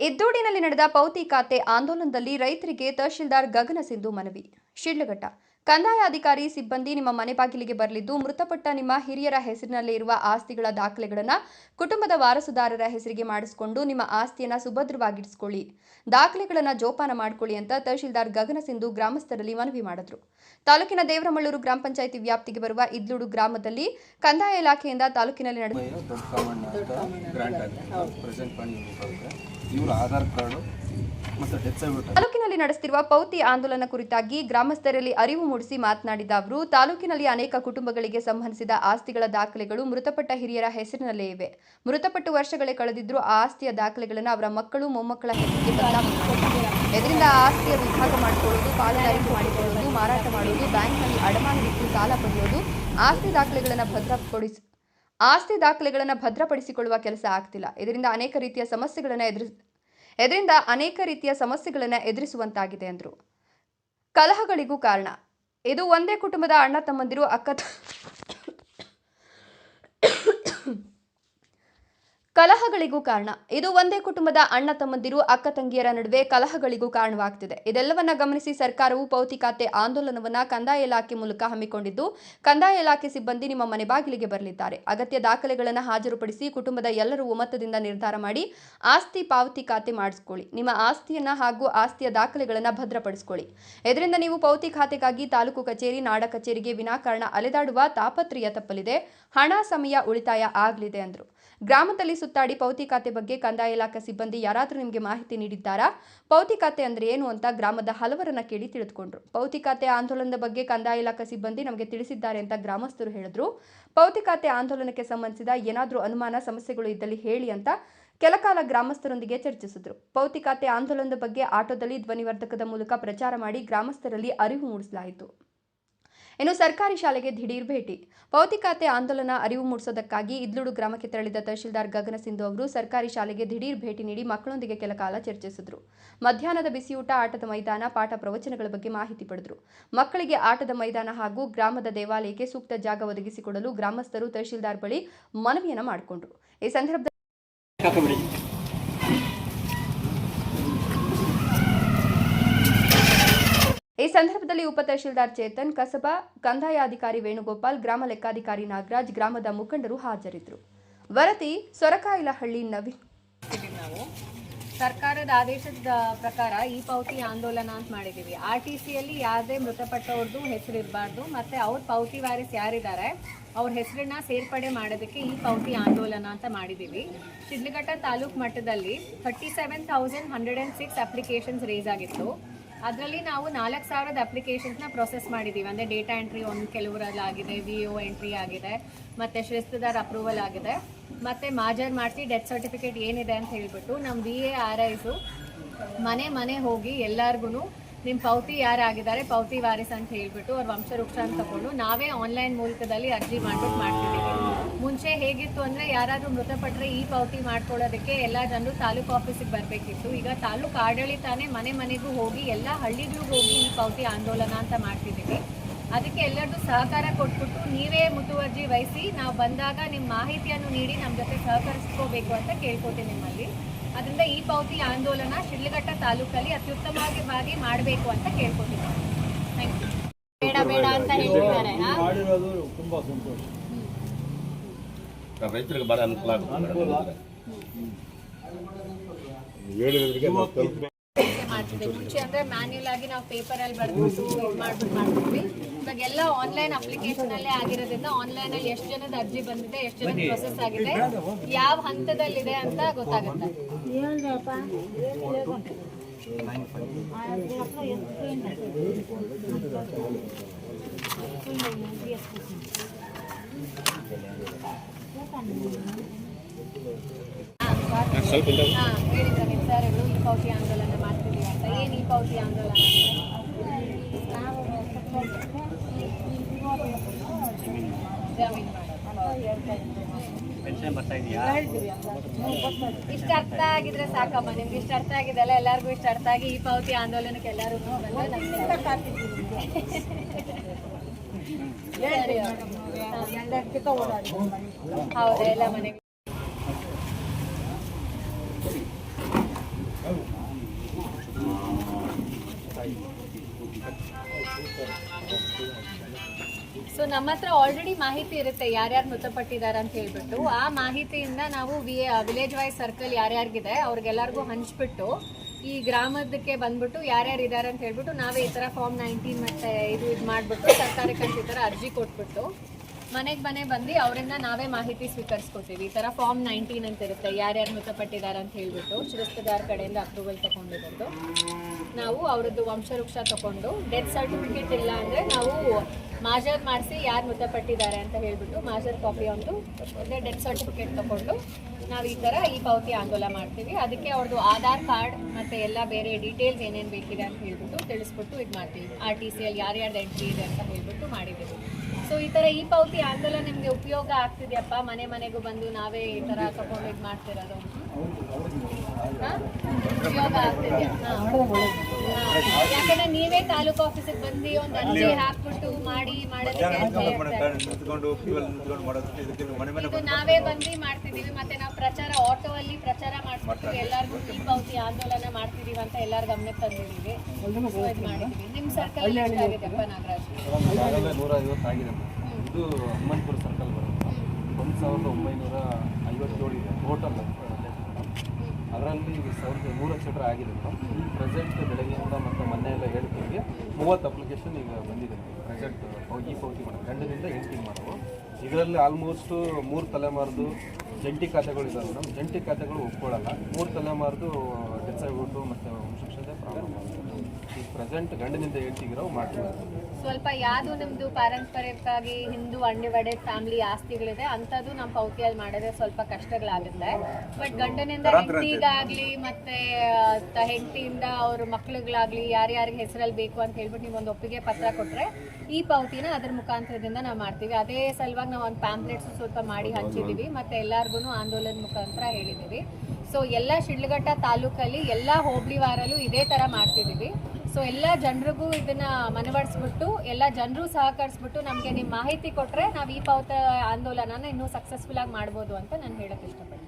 ಇದ್ದೂಡಿನಲ್ಲಿ ನಡೆದ ಪೌತಿ ಖಾತೆ ಆಂದೋಲನದಲ್ಲಿ ರೈತರಿಗೆ ತಹಶೀಲ್ದಾರ್ ಗಗನ ಸಿಂಧು ಮನವಿ. ಶಿಡ್ಲಘಟ್ಟ ಕಂದಾಯ ಅಧಿಕಾರಿ ಸಿಬ್ಬಂದಿ ನಿಮ್ಮ ಮನೆ ಬಾಗಿಲಿಗೆ ಬರಲಿದ್ದು ಮೃತಪಟ್ಟ ನಿಮ್ಮ ಹಿರಿಯರ ಹೆಸರಿನಲ್ಲಿ ಇರುವ ಆಸ್ತಿಗಳ ದಾಖಲೆಗಳನ್ನು ಕುಟುಂಬದ ವಾರಸುದಾರರ ಹೆಸರಿಗೆ ಮಾಡಿಸಿಕೊಂಡು ನಿಮ್ಮ ಆಸ್ತಿಯನ್ನು ಸುಭದ್ರವಾಗಿಡಿಸಿಕೊಳ್ಳಿ ದಾಖಲೆಗಳನ್ನು ಜೋಪಾನ ಮಾಡಿಕೊಳ್ಳಿ ಅಂತ ತಹಶೀಲ್ದಾರ್ ಗಗನ ಸಿಂಧು ಗ್ರಾಮಸ್ಥರಲ್ಲಿ ಮನವಿ ಮಾಡಿದ್ರು. ತಾಲೂಕಿನ ದೇವರಮಳ್ಳೂರು ಗ್ರಾಮ ಪಂಚಾಯಿತಿ ವ್ಯಾಪ್ತಿಗೆ ಬರುವ ಇದ್ಲುಡು ಗ್ರಾಮದಲ್ಲಿ ಕಂದಾಯ ಇಲಾಖೆಯಿಂದ ತಾಲೂಕಿನಲ್ಲಿ ನಡೆದ ತಾಲೂಕಿನಲ್ಲಿ ನಡೆಸುತ್ತಿರುವ ಪೌತಿ ಆಂದೋಲನ ಕುರಿತಾಗಿ ಗ್ರಾಮಸ್ಥರಲ್ಲಿ ಅರಿವು ಮೂಡಿಸಿ ಮಾತನಾಡಿದ ಅವರು, ತಾಲೂಕಿನಲ್ಲಿ ಅನೇಕ ಕುಟುಂಬಗಳಿಗೆ ಸಂಬಂಧಿಸಿದ ಆಸ್ತಿಗಳ ದಾಖಲೆಗಳು ಮೃತಪಟ್ಟ ಹಿರಿಯರ ಹೆಸರಿನಲ್ಲೇ ಇವೆ. ಮೃತಪಟ್ಟು ವರ್ಷಗಳೇ ಕಳೆದಿದ್ರೂ ಆ ಆಸ್ತಿಯ ದಾಖಲೆಗಳನ್ನು ಅವರ ಮಕ್ಕಳು, ಮೊಮ್ಮಕ್ಕಳ ಹೆಸರಿಗೆ ಇದರಿಂದ ಆಸ್ತಿಯ ವಿಭಾಗ ಮಾಡಿಕೊಳ್ಳುವುದು ಪಾಲುದಾರಿಕೆ ಮಾಡಿಕೊಳ್ಳುವುದು ಮಾರಾಟ ಮಾಡುವುದು ಬ್ಯಾಂಕ್ನಲ್ಲಿ ಅಡಮಾನವಿಟ್ಟು ಸಾಲ ಪಡೆಯುವುದು ಆಸ್ತಿ ದಾಖಲೆಗಳನ್ನು ಭದ್ರಪಡಿಸಿ, ಆಸ್ತಿ ದಾಖಲೆಗಳನ್ನು ಭದ್ರಪಡಿಸಿಕೊಳ್ಳುವ ಕೆಲಸ ಆಗ್ತಿಲ್ಲ. ಇದರಿಂದ ಅನೇಕ ರೀತಿಯ ಸಮಸ್ಯೆಗಳನ್ನು ಎದುರಿಸ ಇದರಿಂದ ಅನೇಕ ರೀತಿಯ ಸಮಸ್ಯೆಗಳನ್ನು ಎದುರಿಸುವಂತಾಗಿದೆ ಅಂದರು. ಕಲಹಗಳಿಗೂ ಕಾರಣ. ಇದು ಒಂದೇ ಕುಟುಂಬದ ಅಣ್ಣ ತಮ್ಮಂದಿರು ಅಕ್ಕ ಕಲಹಗಳಿಗೂ ಕಾರಣ. ಇದು ಒಂದೇ ಕುಟುಂಬದ ಅಣ್ಣ ತಮ್ಮಂದಿರು, ಅಕ್ಕ ತಂಗಿಯರ ನಡುವೆ ಕಲಹಗಳಿಗೂ ಕಾರಣವಾಗ್ತಿದೆ. ಇದೆಲ್ಲವನ್ನ ಗಮನಿಸಿ ಸರ್ಕಾರವು ಪೌತಿ ಖಾತೆ ಆಂದೋಲನವನ್ನ ಕಂದಾಯ ಇಲಾಖೆ ಮೂಲಕ ಹಮ್ಮಿಕೊಂಡಿದ್ದು, ಕಂದಾಯ ಇಲಾಖೆ ಸಿಬ್ಬಂದಿ ನಿಮ್ಮ ಮನೆ ಬಾಗಿಲಿಗೆ ಬರಲಿದ್ದಾರೆ. ಅಗತ್ಯ ದಾಖಲೆಗಳನ್ನು ಹಾಜರುಪಡಿಸಿ ಕುಟುಂಬದ ಎಲ್ಲರೂ ಒಮ್ಮತದಿಂದ ನಿರ್ಧಾರ ಮಾಡಿ ಆಸ್ತಿ ಪಾವತಿ ಖಾತೆ ಮಾಡಿಸ್ಕೊಳ್ಳಿ. ನಿಮ್ಮ ಆಸ್ತಿಯನ್ನ ಹಾಗೂ ಆಸ್ತಿಯ ದಾಖಲೆಗಳನ್ನು ಭದ್ರಪಡಿಸಿಕೊಳ್ಳಿ. ಇದರಿಂದ ನೀವು ಪೌತಿ ಖಾತೆಗಾಗಿ ತಾಲೂಕು ಕಚೇರಿ, ನಾಡ ಕಚೇರಿಗೆ ವಿನಾಕಾರಣ ಅಲೆದಾಡುವ ತಾಪತ್ರಯ ತಪ್ಪಲಿದೆ. ಹಣ ಸಮಯ ಉಳಿತಾಯ ಆಗಲಿದೆ ಎಂದರು ಗ್ರಾಮದಲ್ಲಿ ಸುತ್ತಾಡಿ ಪೌತಿ ಖಾತೆ ಬಗ್ಗೆ ಕಂದಾಯ ಇಲಾಖೆ ಸಿಬ್ಬಂದಿ ಯಾರಾದರೂ ನಿಮಗೆ ಮಾಹಿತಿ ನೀಡಿದ್ದಾರಾ? ಪೌತಿ ಖಾತೆ ಅಂದ್ರೆ ಏನು ಅಂತ ಗ್ರಾಮದ ಹಲವರನ್ನ ಕೇಳಿ ತಿಳಿದುಕೊಂಡ್ರು. ಪೌತಿ ಖಾತೆ ಆಂದೋಲನದ ಬಗ್ಗೆ ಕಂದಾಯ ಇಲಾಖೆ ಸಿಬ್ಬಂದಿ ನಮಗೆ ತಿಳಿಸಿದ್ದಾರೆ ಅಂತ ಗ್ರಾಮಸ್ಥರು ಹೇಳಿದ್ರು. ಪೌತಿ ಖಾತೆ ಆಂದೋಲನಕ್ಕೆ ಸಂಬಂಧಿಸಿದ ಏನಾದರೂ ಅನುಮಾನ, ಸಮಸ್ಯೆಗಳು ಇದ್ದಲ್ಲಿ ಹೇಳಿ ಅಂತ ಕೆಲಕಾಲ ಗ್ರಾಮಸ್ಥರೊಂದಿಗೆ ಚರ್ಚಿಸಿದ್ರು. ಪೌತಿ ಖಾತೆ ಆಂದೋಲನದ ಬಗ್ಗೆ ಆಟೋದಲ್ಲಿ ಧ್ವನಿವರ್ಧಕದ ಮೂಲಕ ಪ್ರಚಾರ ಮಾಡಿ ಗ್ರಾಮಸ್ಥರಲ್ಲಿ ಅರಿವು ಮೂಡಿಸಲಾಯಿತು. ಇನ್ನು ಸರ್ಕಾರಿ ಶಾಲೆಗೆ ದಿಢೀರ್ ಭೇಟಿ. ಪೌತಿ ಖಾತೆ ಆಂದೋಲನ ಅರಿವು ಮೂಡಿಸೋದಕ್ಕಾಗಿ ಇದ್ಲುಡು ಗ್ರಾಮಕ್ಕೆ ತೆರಳಿದ ತಹಶೀಲ್ದಾರ್ ಗಗನ ಸಿಂಧು ಅವರು ಸರ್ಕಾರಿ ಶಾಲೆಗೆ ದಿಢೀರ್ ಭೇಟಿ ನೀಡಿ ಮಕ್ಕಳೊಂದಿಗೆ ಕೆಲ ಕಾಲ ಚರ್ಚಿಸಿದ್ರು. ಮಧ್ಯಾಹ್ನದ ಬಿಸಿಯೂಟ, ಆಟದ ಮೈದಾನ, ಪಾಠ ಪ್ರವಚನಗಳ ಬಗ್ಗೆ ಮಾಹಿತಿ ಪಡೆದರು. ಮಕ್ಕಳಿಗೆ ಆಟದ ಮೈದಾನ ಹಾಗೂ ಗ್ರಾಮದ ದೇವಾಲಯಕ್ಕೆ ಸೂಕ್ತ ಜಾಗ ಒದಗಿಸಿಕೊಡಲು ಗ್ರಾಮಸ್ಥರು ತಹಶೀಲ್ದಾರ್ ಬಳಿ ಮನವಿಯನ್ನು ಮಾಡಿಕೊಂಡರು. ಈ ಸಂದರ್ಭದಲ್ಲಿ ಸಂದರ್ಭದಲ್ಲಿ ಉಪ ತಹಶೀಲ್ದಾರ್ ಚೇತನ್, ಕಸಬಾ ಕಂದಾಯ ಅಧಿಕಾರಿ ವೇಣುಗೋಪಾಲ್, ಗ್ರಾಮ ಲೆಕ್ಕಾಧಿಕಾರಿ ನಾಗರಾಜ್, ಗ್ರಾಮದ ಮುಖಂಡರು ಹಾಜರಿದ್ದರು. ವರದಿ ಸೊರಕಾಯಿಲಹಳ್ಳಿ ನವೀನ್. ನಾವು. ಸರ್ಕಾರದ ಆದೇಶದ ಪ್ರಕಾರ ಈ ಪೌತಿ ಆಂದೋಲನ ಅಂತ ಮಾಡಿದ್ದೀವಿ ಆರ್ ಟಿ ಸಿಯಲ್ಲಿ ಯಾವುದೇ ಮೃತಪಟ್ಟವ್ರದ್ದು ಹೆಸರು ಇರಬಾರ್ದು, ಮತ್ತು ಅವ್ರ ಪೌತಿ ವಾರಿಸ್ ಯಾರಿದ್ದಾರೆ ಅವ್ರ ಹೆಸರನ್ನ ಸೇರ್ಪಡೆ ಮಾಡೋದಕ್ಕೆ ಈ ಪೌತಿ ಆಂದೋಲನ ಅಂತ ಮಾಡಿದ್ದೀವಿ ಶಿಡ್ಲಘಟ್ಟ ತಾಲೂಕು ಮಟ್ಟದಲ್ಲಿ thirty seven thousand hundred and six applications race ಆಗಿತ್ತು. ಅದರಲ್ಲಿ ನಾವು ನಾಲ್ಕು ಸಾವಿರದ ಅಪ್ಲಿಕೇಶನ್ಸ್ನ ಪ್ರೊಸೆಸ್ ಮಾಡಿದ್ದೀವಿ ಅಂದರೆ ಡೇಟಾ ಎಂಟ್ರಿ ಒಂದು ಕೆಲವರಲ್ಲಿ ಆಗಿದೆ ವಿ ಒ ಎಂಟ್ರಿ ಆಗಿದೆ, ಮತ್ತು ಶಿಸ್ತುದಾರ್ ಅಪ್ರೂವಲ್ ಆಗಿದೆ. ಮತ್ತು ಮಾಜರ್ ಮಾಡಿಸಿ ಡೆತ್ ಸರ್ಟಿಫಿಕೇಟ್ ಏನಿದೆ ಅಂತ ಹೇಳಿಬಿಟ್ಟು ನಮ್ಮ ಬಿ ಎ ಆರ್ ಐಸು ಮನೆ ಮನೆ ಹೋಗಿ ಎಲ್ಲರಿಗೂ ನಿಮ್ಮ ಪೌತಿ ಯಾರಾಗಿದ್ದಾರೆ? ಪೌತಿ ವಾರಿಸ್ ಅಂತ ಹೇಳಿಬಿಟ್ಟು ಅವ್ರ ವಂಶವೃಕ್ಷ ಅಂತ ತಗೊಂಡು ನಾವೇ ಆನ್ಲೈನ್ ಮೂಲಕದಲ್ಲಿ ಅರ್ಜಿ ಮಾಡ್ಬಿಟ್ಟು ಮಾಡ್ತಿದ್ದೀವಿ. ಮುಂಚೆ ಹೇಗಿತ್ತು ಅಂದರೆ ಯಾರಾದರೂ ಮೃತಪಟ್ಟರೆ ಈ ಪೌತಿ ಮಾಡ್ಕೊಳ್ಳೋದಕ್ಕೆ ಎಲ್ಲ ಜನರು ತಾಲೂಕು ಆಫೀಸಿಗೆ ಬರಬೇಕಿತ್ತು. ಈಗ ತಾಲೂಕು ಆಡಳಿತಾನೇ ಮನೆ ಮನೆಗೂ ಹೋಗಿ ಎಲ್ಲ ಹಳ್ಳಿಗಳಿಗೂ ಹೋಗಿ ಈ ಪೌತಿ ಆಂದೋಲನ ಅಂತ ಮಾಡ್ತಿದ್ದೀವಿ. ಅದಕ್ಕೆ ಎಲ್ಲರದ್ದು ಸಹಕಾರ ಕೊಟ್ಬಿಟ್ಟು ನೀವೇ ಮುತುವರ್ಜಿ ವಹಿಸಿ, ನಾವು ಬಂದಾಗ ನಿಮ್ಮ ಮಾಹಿತಿಯನ್ನು ನೀಡಿ ನಮ್ಮ ಜೊತೆ ಸಹಕರಿಸ್ಕೋಬೇಕು ಅಂತ ಕೇಳ್ಕೊತೀನಿ ನಿಮ್ಮಲ್ಲಿ. ಅದರಿಂದ ಈ ಪಾವತಿ ಆಂದೋಲನ ಶಿಡ್ಲಘಟ್ಟ ತಾಲೂಕಲ್ಲಿ ಅತ್ಯುತ್ತಮವಾಗಿ ಮಾಡಬೇಕು ಅಂತ ಯು ಬೇಡ ಬೇಡ ಅಂತ ಹೇಳ್ತಿದ್ದಾರೆ ತುಂಬಾ ಸಂತೋಷ. ರೈತರಿಗೆ ಅನುಕೂಲ ಮುಂಚೆ ಅಂದ್ರೆ ಮ್ಯಾನ್ಯಲ್ ಆಗಿ ನಾವು ಪೇಪರ್ ಅಲ್ಲಿ ಬರ್ಬಿಟ್ಟು ಇದು ಮಾಡ್ಬಿಟ್ಟು ಮಾಡ್ತಿದ್ವಿ. ಇವಾಗ ಎಲ್ಲ ಆನ್ಲೈನ್ ಅಪ್ಲಿಕೇಶನ್ ಅಲ್ಲೇ ಆಗಿರೋದ್ರಿಂದ ಆನ್ಲೈನ್ ಅಲ್ಲಿ ಎಷ್ಟು ಜನದ ಅರ್ಜಿ ಬಂದಿದೆ ಎಷ್ಟು ಜನದ ಪ್ರೊಸೆಸ್ ಆಗಿದೆ ಯಾವ ಹಂತದಲ್ಲಿದೆ ಅಂತ ಗೊತ್ತಾಗುತ್ತೆ. ಹಾ ಹೇಳಿದ್ರ ನಿರ್ಧಾರಗಳು ಈ ಪೌತಿ ಆಂದೋಲನ ಮಾಡ್ತೀವಿ ಅಂತ. ಏನ್ ಈ ಪೌತಿ ಆಂದೋಲನ ಇಷ್ಟ ಅರ್ಥ ಆಗಿದ್ರೆ ಸಾಕಮ್ಮ. ನಿಮ್ಗೆ ಇಷ್ಟ ಅರ್ಥ ಆಗಿದೆಲ್ಲ ಎಲ್ಲರಿಗೂ ಇಷ್ಟ ಅರ್ಥ ಆಗಿ ಈ ಪಾವತಿ ಆಂದೋಲನಕ್ಕೆ ಎಲ್ಲರೂ ಹೌದಾ ಎಲ್ಲ ಮನೆಗೆ. ನಮ್ಮ ಹತ್ರ ಆಲ್ರೆಡಿ ಮಾಹಿತಿ ಇರುತ್ತೆ ಯಾರ್ಯಾರು ಮೃತಪಟ್ಟಿದ್ದಾರೆ ಅಂತ ಹೇಳ್ಬಿಟ್ಟು. ಆ ಮಾಹಿತಿಯಿಂದ ನಾವು ವಿ ವಿಲೇಜ್ ವೈಸ್ ಸರ್ಕಲ್ ಯಾರ್ಯಾರಿಗಿದೆ, ಅವ್ರಿಗೆಲ್ಲರಿಗೂ ಹಂಚ್ಬಿಟ್ಟು, ಈ ಗ್ರಾಮದಕ್ಕೆ ಬಂದ್ಬಿಟ್ಟು ಯಾರ್ಯಾರು ಇದ್ದಾರೆ ಅಂತ ಹೇಳ್ಬಿಟ್ಟು ನಾವೇ ಈ ಥರ ಫಾರ್ಮ್ ನೈನ್ಟೀನ್ ಮತ್ತೆ ಇದು ಇದು ಮಾಡಿಬಿಟ್ಟು ಸರ್ಕಾರಕ್ಕೆ ಅಂತ ಈ ಥರ ಅರ್ಜಿ ಕೊಟ್ಬಿಟ್ಟು ಮನೆಗೆ ಮನೆ ಬಂದು ಅವರಿಂದ ನಾವೇ ಮಾಹಿತಿ ಸ್ವೀಕರಿಸ್ಕೊತೀವಿ. ಈ ಥರ ಫಾರ್ಮ್ ನೈನ್ಟೀನ್ ಅಂತ ಇರುತ್ತೆ. ಯಾರ್ಯಾರು ಮೃತಪಟ್ಟಿದ್ದಾರೆ ಅಂತ ಹೇಳ್ಬಿಟ್ಟು ಶಿರಸ್ತದಾರ್ ಕಡೆಯಿಂದ ಅಪ್ರೂವಲ್ ತಗೊಂಡಿರೋದು. ನಾವು ಅವ್ರದ್ದು ವಂಶವೃಕ್ಷ ತಗೊಂಡು ಡೆತ್ ಸರ್ಟಿಫಿಕೇಟ್ ಇಲ್ಲ ಅಂದರೆ ನಾವು ಮಾಜರ್ ಮಾಡಿಸಿ ಯಾರು ಮೃತಪಟ್ಟಿದ್ದಾರೆ ಅಂತ ಹೇಳ್ಬಿಟ್ಟು ಮಾಜರ್ ಕಾಪಿ ಒಂದು ಅದೇ ಡೆತ್ ಸರ್ಟಿಫಿಕೇಟ್ ತಗೊಂಡು ನಾವು ಈ ಥರ ಈ ಪಾವತಿ ಆಂದೋಲನ ಮಾಡ್ತೀವಿ. ಅದಕ್ಕೆ ಅವ್ರದ್ದು ಆಧಾರ್ ಕಾರ್ಡ್ ಮತ್ತು ಎಲ್ಲ ಬೇರೆ ಡೀಟೇಲ್ಸ್ ಏನೇನು ಬೇಕಿದೆ ಅಂತ ಹೇಳ್ಬಿಟ್ಟು ತಿಳಿಸ್ಬಿಟ್ಟು ಇದು ಮಾಡ್ತೀವಿ. ಆರ್ ಟಿ ಸಿಯಲ್ಲಿ ಯಾರ್ಯಾರ್ದು ಎಂಟ್ರಿ ಇದೆ ಅಂತ ಹೇಳ್ಬಿಟ್ಟು ಮಾಡಿದ್ದೀವಿ. ಸೊ ಈ ತರ ಈ ಪಾವತಿ ಆಂದೋಲನ ನಿಮ್ಗೆ ಉಪಯೋಗ ಆಗ್ತಿದೆಯಪ್ಪ ಮನೆ ಮನೆಗೂ ಬಂದು ನಾವೇ ಈ ತರ ತಗೊಂಡು ಇದು ಮಾಡ್ತಿರೋದು? ಉಪಯೋಗ ಆಗ್ತಿದ್ಯಾ. ಯಾಕಂದ್ರೆ ನೀವೇ ತಾಲೂಕು ಆಫೀಸಿಗೆ ಬಂದು ಒಂದು ಅರ್ಜಿ ಹಾಕ್ಬಿಟ್ಟು ಮಾಡಿ ಮಾಡೋದಕ್ಕೆ ನಾವೇ ಬಂದು ಮಾಡ್ತಿದೀವಿ ಮತ್ತೆ ನಾವು ಪ್ರಚಾರ ಆಟೋ ಅಲ್ಲಿ ಪ್ರಚಾರ ಮಾಡ್ತಿದೀವಿ ಎಲ್ಲಾರ್ಗು ಈ ಪಾವತಿ ಆಂದೋಲನ ಮಾಡ್ತಿದೀವಿ ಅಂತ ಎಲ್ಲಾರ ಗಮನಕ್ಕೆ ತಂದಿದ್ದೀವಿ. ಸೊ ಇದು ಮಾಡಿದೀವಿ ನಿಮ್ ಸರ್ಕಲ್ ಎಷ್ಟಾಗಿದೆಪ್ಪ ನಾಗರಾಜ್? ಆಗಲೇ ನೂರ ಐವತ್ತು ಆಗಿದೆ ಇದು ಹನುಮಂತಪುರ ಸರ್ಕಲ್ ಬರುತ್ತೆ. ಒಂದು ಸಾವಿರದ ಒಂಬೈನೂರ ಐವತ್ತೇಳು ಇದೆ ಟೋಟಲ್ ಅದರಲ್ಲಿ ಈಗ ಸಾವಿರದ ನೂರ ರೂಪಾಯಿ ಆಗಿದೆ ಮೇಡಮ್ ಪ್ರೆಸೆಂಟ್ ಬೆಳಗ್ಗೆಯಿಂದ ಮತ್ತು ಮೊನ್ನೆ ಎಲ್ಲ ಹೇಳ್ತೀವಿ. ಮೂವತ್ತು ಅಪ್ಲಿಕೇಶನ್ ಈಗ ಬಂದಿದೆ. ಪ್ರೆಸೆಂಟ್ ಈ ಪೌತಿ ಮಾಡೋದು ಗಂಡನಿಂದ ಎಂಟಿಂಗ್ ಮಾಡೋದು ಇದರಲ್ಲಿ ಆಲ್ಮೋಸ್ಟು ಮೂರು ತಲೆಮಾರ್ದು ಜಂಟಿ ಖಾತೆಗಳು ಇದಾವೆ ಮೇಡಮ್ ಜಂಟಿ ಖಾತೆಗಳು ಒಪ್ಕೊಳ್ಳಲ್ಲ. ಮೂರು ತಲೆಮಾರ್ದು ಡೆತ್ ಆಗ್ಬಿಟ್ಟು ಮತ್ತು ವಂಶಕ್ಷತೆ ಪ್ರಾಬ್ಲಮ್ ಈಗ ಪ್ರೆಸೆಂಟ್ ಗಂಡನಿಂದ ಹೆಂಡತಿಗಿರೋ ಮಾಡ್ತೀವಿ ಸ್ವಲ್ಪ ಯಾವುದು ನಿಮ್ಮದು ಪಾರಂಪರಿಕವಾಗಿ ಹಿಂದೂ ಅಂಡಿವಡೆ ಫ್ಯಾಮಿಲಿ ಆಸ್ತಿಗಳಿದೆ ಅಂಥದ್ದು ನಮ್ಮ ಪೌತಿಯಲ್ಲಿ ಮಾಡಿದ್ರೆ ಸ್ವಲ್ಪ ಕಷ್ಟಗಳಾಗುತ್ತೆ. ಬಟ್ ಗಂಡನಿಂದ ಹೆಂಡತಿಗಾಗ್ಲಿ ಮತ್ತೆ ತ- ಹೆಂಡತಿಯಿಂದ ಅವ್ರ ಮಕ್ಳಿಗಾಗ್ಲಿ ಯಾರ್ಯಾರಿಗೆ ಹೆಸರಲ್ಲಿ ಬೇಕು ಅಂತ ಹೇಳ್ಬಿಟ್ಟು ನೀವು ಒಂದು ಒಪ್ಪಿಗೆ ಪತ್ರ ಕೊಟ್ರೆ ಈ ಪಾವತಿನ ಅದ್ರ ಮುಖಾಂತರದಿಂದ ನಾವು ಮಾಡ್ತೀವಿ. ಅದೇ ಸಲುವಾಗಿ ನಾವು ಒಂದು ಪ್ಯಾಂಪ್ಲೆಟ್ಸ್ ಸ್ವಲ್ಪ ಮಾಡಿ ಹಂಚಿದ್ದೀವಿ ಮತ್ತೆ ಎಲ್ಲಾರ್ಗು ಆಂದೋಲನ ಮುಖಾಂತರ ಹೇಳಿದೀವಿ. ಸೊ ಎಲ್ಲ ಶಿಡ್ಲಘಟ್ಟ ತಾಲೂಕಲ್ಲಿ ಎಲ್ಲ ಹೋಬಳಿ ವಾರಲ್ಲೂ ಇದೇ ಥರ ಮಾಡ್ತಿದ್ದೀವಿ. ಸೊ ಎಲ್ಲ ಜನರಿಗೂ ಇದನ್ನ ಮನವಡಿಸ್ಬಿಟ್ಟು ಎಲ್ಲ ಜನರು ಸಹಕರಿಸ್ಬಿಟ್ಟು ನಮಗೆ ನಿಮ್ಮ ಮಾಹಿತಿ ಕೊಟ್ಟರೆ ನಾವು ಈ ಪಾವತ ಆಂದೋಲನನ ಇನ್ನೂ ಸಕ್ಸಸ್ಫುಲ್ ಆಗಿ ಮಾಡ್ಬೋದು ಅಂತ ನಾನು ಹೇಳಕ್ಕೆ ಇಷ್ಟಪಡ್ತೀನಿ.